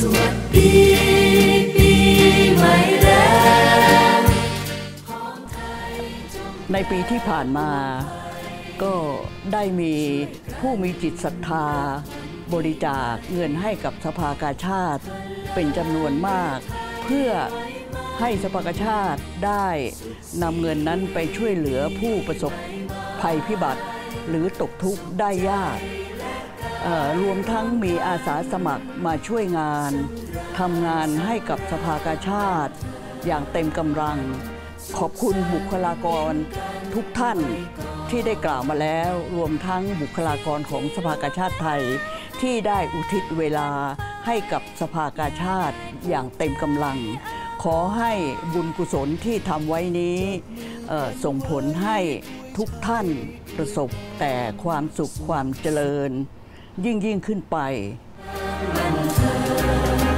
สวัสดีปีใหม่แล้วในปีที่ผ่านมาก็ได้มีผู้มีจิตศรัทธา บริจาคเงินให้กับสภากาชาติ เป็นจำนวนมาก เพื่อให้สภากาชาติได้นำเงินนั้นไปช่วยเหลือผู้ประสบภัยพิบัติ หรือตกทุกข์ได้ยาก รวมทั้งมีอาสาสมัครมาช่วยงานทำงานให้กับสภากาชาติ อย่างเต็มกำลัง ขอบคุณบุคลากรทุกท่านที่ได้กล่าวมาแล้ว รวมทั้งบุคลากรของสภากาชาติไทย ที่ได้อุทิศเวลาให้กับสภากาชาติอย่างเต็มกำลัง ขอให้บุญกุศลที่ทำไว้นี้ส่งผลให้ทุกท่านประสบแต่ความสุขความเจริญ ยิ่งยิ่งขึ้นไปเ